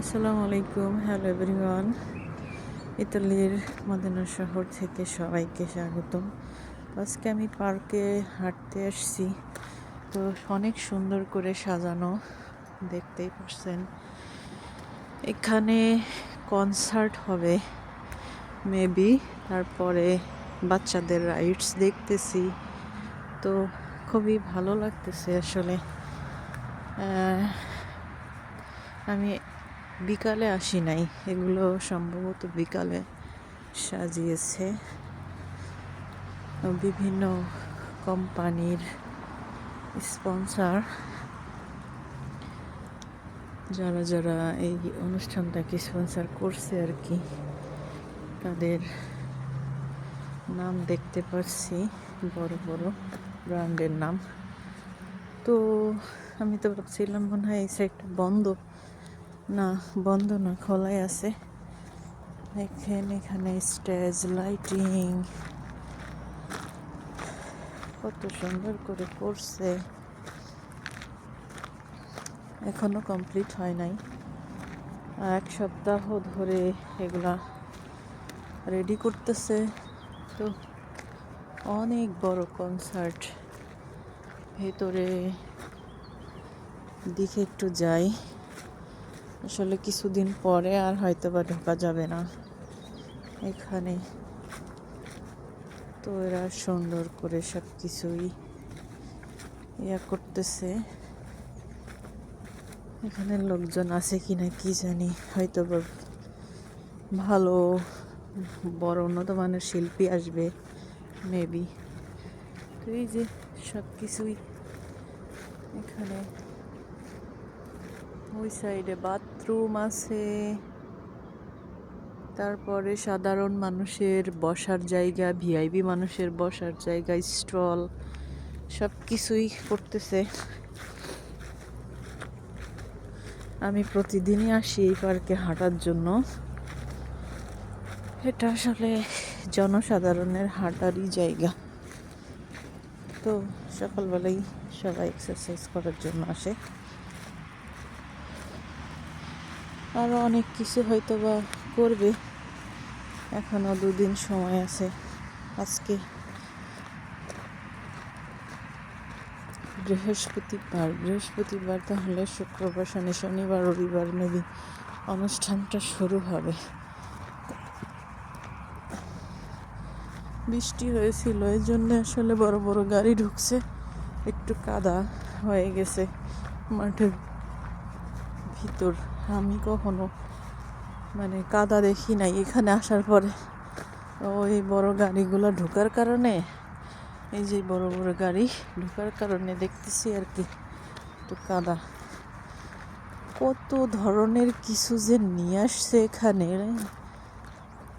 আসসালামু আলাইকুম, hello everyone. ইতালির মদিনা শহর থেকে সবাইকে স্বাগতম। আজকে আমি পার্কে হাঁটতে আসছি। তো অনেক সুন্দর করে সাজানো, দেখতেই পারছেন। এখানে কনসার্ট হবে মেবি তারপরে বাচ্চাদের রাইডস দেখতেছি। তো খুবই ভালো লাগতেছে আসলে। আমি বিকালে আসি নাই। এগুলো সম্ভবত বিকালে সাজিয়েছে। বিভিন্ন কোম্পানির স্পন্সর। যারা যারা এই অনুষ্ঠানটাকে স্পন্সর করছে আর কি, তাদের নাম দেখতে পাচ্ছি। বড় বড় ব্র্যান্ডের নাম। তো আমি তো ভাবছিলাম মনে হয় এই সাইডটা বন্ধ। না, বন্ধ না, খোলাই আছে। এখানে এখানে স্টেজ লাইটিং। কত সুন্দর করে করছে। এখনও কমপ্লিট হয় নাই। এক সপ্তাহ ধরে এগুলা রেডি করতেছে। তো অনেক বড় কনসার্ট ভেতরে দিকে একটু যাই। আসলে কিছুদিন পরে আর হয়তো বা ঢোকা যাবে না। এখানে তো এরা সুন্দর করে সব কিছুই ইয়া করতেছে। এখানে লোকজন আছে কি না কি জানি হয়তো বা ভালো বড় উন্নত মানের শিল্পী আসবে মেবি তো এই যে সব কিছুই এখানে ওই সাইডে বাথরুম আছে, তারপরে সাধারণ মানুষের বসার জায়গা ভিআইপি মানুষের বসার জায়গা, স্টল সব কিছুই করতেছে। আমি প্রতিদিনই আসি এই পার্কে হাঁটার জন্য। এটা আসলে জনসাধারণের হাঁটারই জায়গা। তো সকালবেলাই সবাই এক্সারসাইজ করার জন্য আসে। আরও অনেক কিছু হয়তো বা করবে। এখনও দুদিন সময় আছে আজকে। বৃহস্পতিবার বৃহস্পতিবার তাহলে শুক্রবার, শনি, শনিবার, রবিবার মেবি অনুষ্ঠানটা শুরু হবে। বৃষ্টি হয়েছিল এই জন্য আসলে বড় বড় গাড়ি ঢুকছে। একটু কাদা হয়ে গেছে মাঠের ভিতর। আমি কখনো মানে কাদা দেখি নাই এখানে আসার পরে। ওই বড় গাড়িগুলো ঢোকার কারণে, এই যে বড় বড় গাড়ি ঢোকার কারণে দেখতেছি আর কি একটু কাদা। কত ধরনের কিছু যে নিয়ে আসছে এখানে,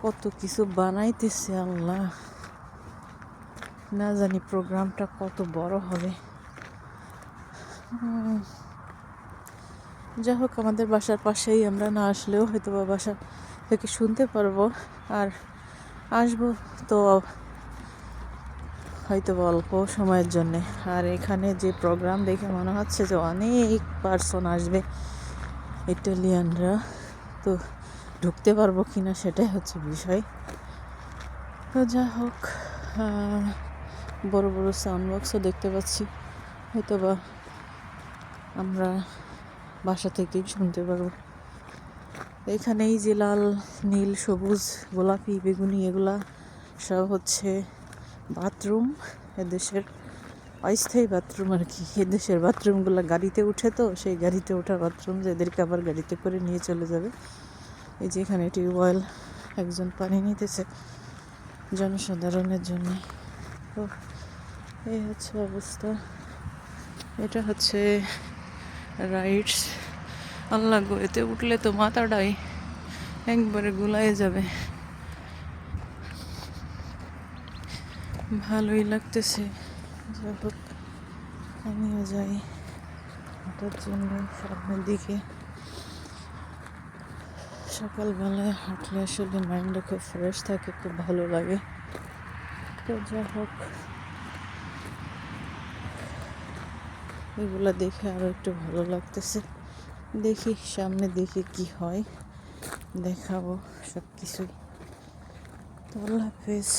কত কিছু বানাইতেছে আল্লাহ। না জানি প্রোগ্রামটা কত বড় হবে। যাই হোক আমাদের বাসার পাশেই আমরা না আসলেও হয়তো বা বাসা থেকে শুনতে পারব। আর আসব তো হয়তো অল্প সময়ের জন্যে। আর এখানে যে প্রোগ্রাম দেখে মনে হচ্ছে যে অনেক পার্সন আসবে, ইটালিয়ানরা। তো ঢুকতে পারব কি না সেটাই হচ্ছে বিষয়। তো যা হোক বড় বড় সাউন্ড বক্সও দেখতে পাচ্ছি। হয়তো বা আমরা বাসা থেকেই শুনতে পারব এখানেই যে লাল, নীল, সবুজ, গোলাপি, বেগুনি, এগুলা সব হচ্ছে বাথরুম। এদেশের অস্থায়ী বাথরুম আর কি। এদেশের বাথরুমগুলো গাড়িতে উঠে তো, সেই গাড়িতে ওঠা বাথরুম এদেরকে আবার গাড়িতে করে নিয়ে চলে যাবে। এই যে এখানে টিউবওয়েল, একজন পানি নিতেছে জনসাধারণের জন্য। তো এই হচ্ছে অবস্থা। এটা হচ্ছে রাইডস আল্লাহ গো, এতে উঠলে তো মাথাটাই একবারে গুলায় যাবে। ভালোই লাগতেছে। যাই হোক, আমিও যাই। হাঁটার জন্য সামনের দিকে। সকালবেলায় হাঁটলে আসলে মাইন্ডটা খুব ফ্রেশ থাকে, খুব ভালো লাগে। তো যাই হোক এগুলো দেখে আরও একটু ভালো লাগতেছে। দেখি, সামনে দেখি কি হয়। দেখাবো সব কিছুই তো আল্লাহ হাফেজ।